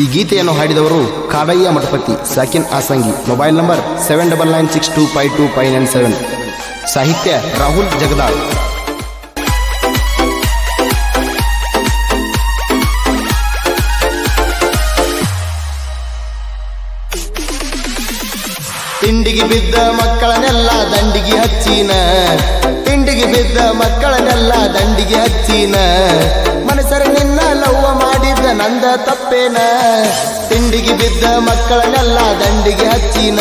ಈ ಗೀತೆಯನ್ನು ಹಾಡಿದವರು Kadayya Mathapati, ಸಾಕಿನ್ Asangi. Mobile number seven double nine six two five two five nine seven. ಸಾಹಿತ್ಯ ರಾಹುಲ್ ಜಗದಾಳ್. ತಿಂಡಿಗೆ ಬಿದ್ದ ಮಕ್ಕಳನ್ನೆಲ್ಲ ದಂಡಿಗೆ ಹಚ್ಚಿನ. ತಿಂಡಿಗೆ ಬಿದ್ದ ಮಕ್ಕಳನ್ನೆಲ್ಲ ದಂಡಿಗೆ ಹಚ್ಚಿನ. ಮನಸರ ನಿನ್ನ ನಂದ ತಪ್ಪೇನ? ತಿಂಡಿಗೆ ಬಿದ್ದ ಮಕ್ಕಳನ್ನೆಲ್ಲ ದಂಡಿಗೆ ಹಚ್ಚಿನ?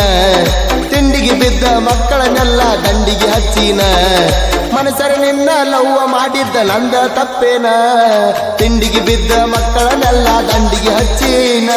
ತಿಂಡಿಗೆ ಬಿದ್ದ ಮಕ್ಕಳನ್ನೆಲ್ಲ ದಂಡಿಗೆ ಹಚ್ಚಿನ? ಮನಸರ ನಿನ್ನ ಲವ್ವ ಮಾಡಿದ್ದ ನಂದ ತಪ್ಪೇನ? ತಿಂಡಿಗೆ ಬಿದ್ದ ಮಕ್ಕಳನ್ನೆಲ್ಲ ದಂಡಿಗೆ ಹಚ್ಚಿನ?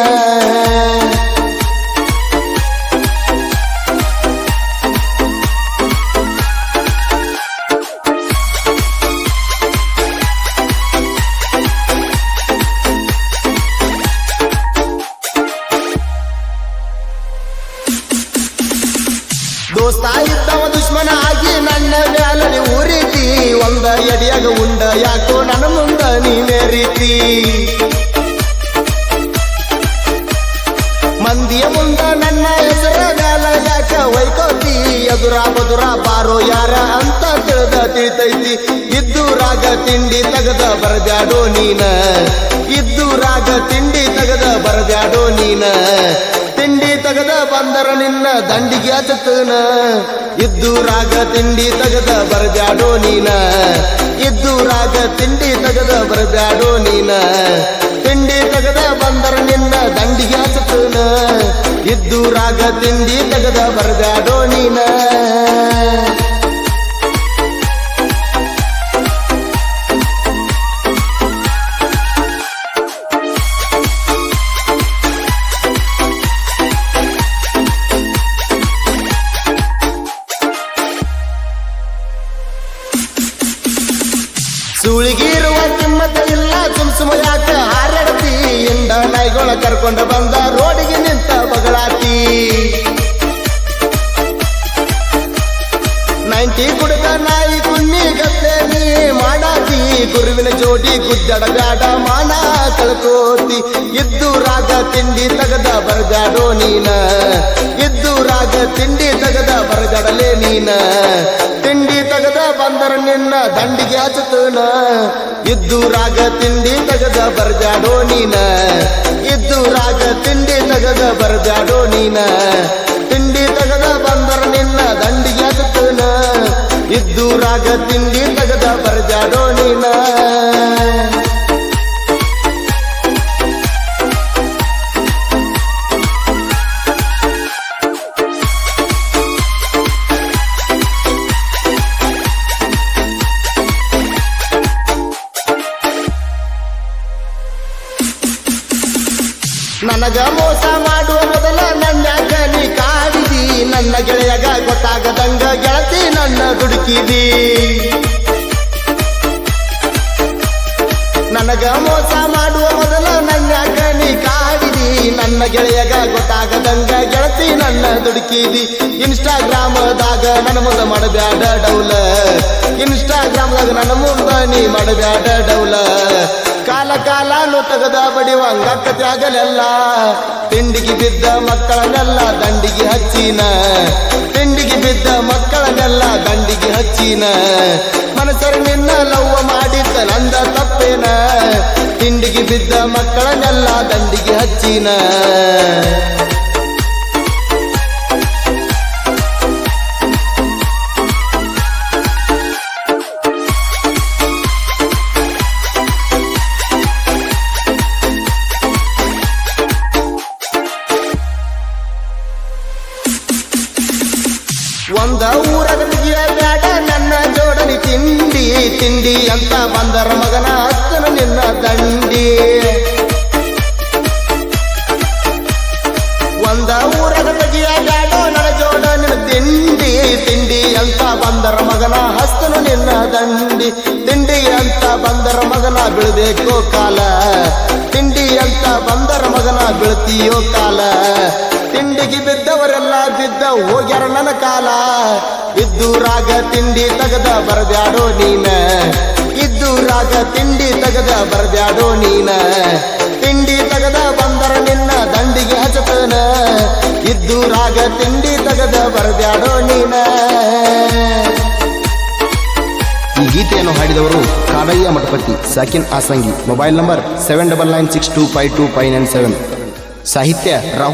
ಎಡಿಯಾಗ ಉಂಡ, ಯಾಕೋ ನನ್ನ ಮುಂದ ನೀನೇ ರೀತಿ? ಮಂದಿಯ ಮುಂದ ನನ್ನ ಹೆಸರ ಗಾಲ ಯಾಕ ವೈಕೋತಿ? ಎದುರ ಬದುರ ಬಾರೋ ಯಾರ ಅಂತ ತಿಳಿದ ತಿಳಿತೈತಿ. ಇದ್ದು ರಾಗ ತಿಂಡಿ ತಗದ ಬರಬ್ಯಾಡೋ ನೀನ? ಇದ್ದು ರಾಗ ತಿಂಡಿ ತಗದ ಬರಬ್ಯಾಡೋ ನೀನ? ತಿಂಡಿ ತಗದ ಬಂದರ ನಿನ್ನ ದಂಡಿಗೆ ಹಚ್ಚತನ ಇದ್ದು ರಾಗ ತಿಂಡಿ ತಗದ ಬರಬ್ಯಾಡೋ ನೀನ? ಇದ್ದು ರಾಗ ತಿಂಡಿ ತಗದ ಬರಬ್ಯಾಡೋ ನೀನ. ತಿಂಡಿ ತಗದ ಬಂದರ ನಿನ್ನ ದಂಡಿಗೆ ಹಚ್ಚತನ ಇದ್ದು ರಾಗ ತಿಂಡಿ ತಗದ ಬರಬ್ಯಾಡೋ ನೀನ. ಸುಳಿಗಿರುವ ಕಿಮ್ಮತ್ತ ಇಲ್ಲ ಸುಮ್ ಸುಮ ಯಾಕ ಹಾರಡ್ತಿ? ಇಂದ ನಾಯಿಗಳ ಕರ್ಕೊಂಡ ಬಂದ ರೋಡಿಗೆ ನಿಂತ ಬಗಳಾತಿ ನೈಂಟಿ ಕುಡಿದ ನಾಯಿ ಕುನ್ನಿ ಗತ್ತೆ ನೀ ಮಾಡಾತಿ ಗುರುವಿನ ಜೋಡಿ ಗುದ್ದಡ ಬ್ಯಾಡ ಮಾನ ಕಳ್ಕೋತಿ. ಇದ್ದು ರಾಗ ತಿಂಡಿ ತಗದ ಬರಗಾಡೋ ನೀನ. ಇದ್ದು ರಾಗ ತಿಂಡಿ ತಗದ ಬರಗಡಲೆ ನೀನ. ತಿಂಡಿ ಬಂದರ ನಿನ್ನ ದಂಡಿಗೆ ಹಚ್ಚತನ ಇದ್ದು ರಾಗ ತಿಂಡಿ ತಗದ ಬರ್ಜಾಡೋ ನೀನ? ಇದ್ದು ರಾಗ ತಿಂಡಿ ತಗದ ಬರ್ಜಾಡೋ ನೀನ? ತಿಂಡಿ ತಗದ ಬಂದರ ನಿನ್ನ ದಂಡಿಗೆ ಹಚ್ಚತನ ಇದ್ದು ರಾಗ ತಿಂಡಿ ತಗದ ಬರ್ಜಾಡೋ ನೀನ? ನನಗ ಮೋಸ ಮಾಡುವ ಮೊದಲ ನನ್ನ ನೀ ಕಾಡಿದಿ. ನನ್ನ ಗೆಳೆಯಗ ಗೊತ್ತಾಗದಂಗ ಗೆಳತಿ ನನ್ನ ದುಡುಕಿದಿ ನನಗ ಮೋಸ ಮಾಡುವ ಮೊದಲ ನನ್ನ ಗಣಿ ಕಾಡಿದಿ. ನನ್ನ ಗೆಳೆಯಗ ಗೊತ್ತಾಗದಂಗ ಗೆಳತಿ ನನ್ನ ದುಡುಕಿದಿ ಇನ್ಸ್ಟಾಗ್ರಾಮದಾಗ ನನ್ನ ಮೊದಲ ಮಾಡಬ್ಯಾಡ ಡೌಲ ನನ್ನ ಮುಂದ ನೀ ಮಾಡಬ್ಯಾಡ ಡೌಲ. ಕಾಲ ಕಾಲಾನು ತಗದ ಬಡಿವಂಗ ತ್ಯಾಗಲೆಲ್ಲ. ತಿಂಡಿಗೆ ಬಿದ್ದ ಮಕ್ಕಳನ್ನೆಲ್ಲ ದಂಡಿಗೆ ಹಚ್ಚಿನ. ತಿಂಡಿಗೆ ಬಿದ್ದ ಮಕ್ಕಳನ್ನೆಲ್ಲ ದಂಡಿಗೆ ಹಚ್ಚಿನ. ಮನಸರು ನಿನ್ನ ಲವ್ವ ಮಾಡಿದ್ದ ನಂದ ತಪ್ಪೇನ. ತಿಂಡಿಗೆ ಬಿದ್ದ ಮಕ್ಕಳನ್ನೆಲ್ಲ ದಂಡಿಗೆ ಹಚ್ಚಿನ. ಒಂದ ಊರಾಗ ಬ್ಯಾಡ, ನನ್ನ ಜೋಡನಿ ತಿಂಡಿ ತಿಂಡಿ ಅಂತ ಬಂದರ ಮಗನ ಹತ್ತನ ನಿನ್ನ ದಂಡಿ. ಒಂದ ಊರಾಗ ಬ್ಯಾಡ, ನನ್ನ ನಿನ್ನ ತಿಂಡಿ ತಿಂಡಿ ಅಂತ ಬಂದರ ಮಗನ ಹಸ್ತನು ನಿನ್ನ ದಂಡಿ. ತಿಂಡಿ ಅಂತ ಬಂದರ ಮಗನ ಬೀಳ್ಬೇಕು ಕಾಲ. ತಿಂಡಿ ಅಂತ ಬಂದರ ಮಗನ ಬೀಳ್ತೀಯೋ ಕಾಲ. ತಿಂಡಿಗೆ ಬಿದ್ದವರೆಲ್ಲ ಬಿದ್ದ ಹೋಗ್ಯಾರ ನನ್ನ ಕಾಲ. ಇದ್ದು ರಾಗ ತಿಂಡಿ ತಗದ ಬರಬ್ಯಾಡೋ ನೀನ. ಇದ್ದು ರಾಗ ತಿಂಡಿ ತಗದ ಬರಬ್ಯಾಡೋ ನೀನ. ತಿಂಡಿ ತಗದ ಬಂದರ ನಿನ್ನ ದಂಡಿಗೆ ಹಚ್ಚತನ. ಇದ್ದು ರಾಗ ತಿಂಡಿ ತಗದ ಬರ್ದ್ಯಾಡೋ ನೀನ. ಈ ಗೀತೆಯನ್ನು ಹಾಡಿದವರು Kalayya Mathapati, ಸಾಕಿನ್ Asangi. Mobile number seven double nine six two five two five nine seven ಸಾಹಿತ್ಯ ರಾಹುಲ್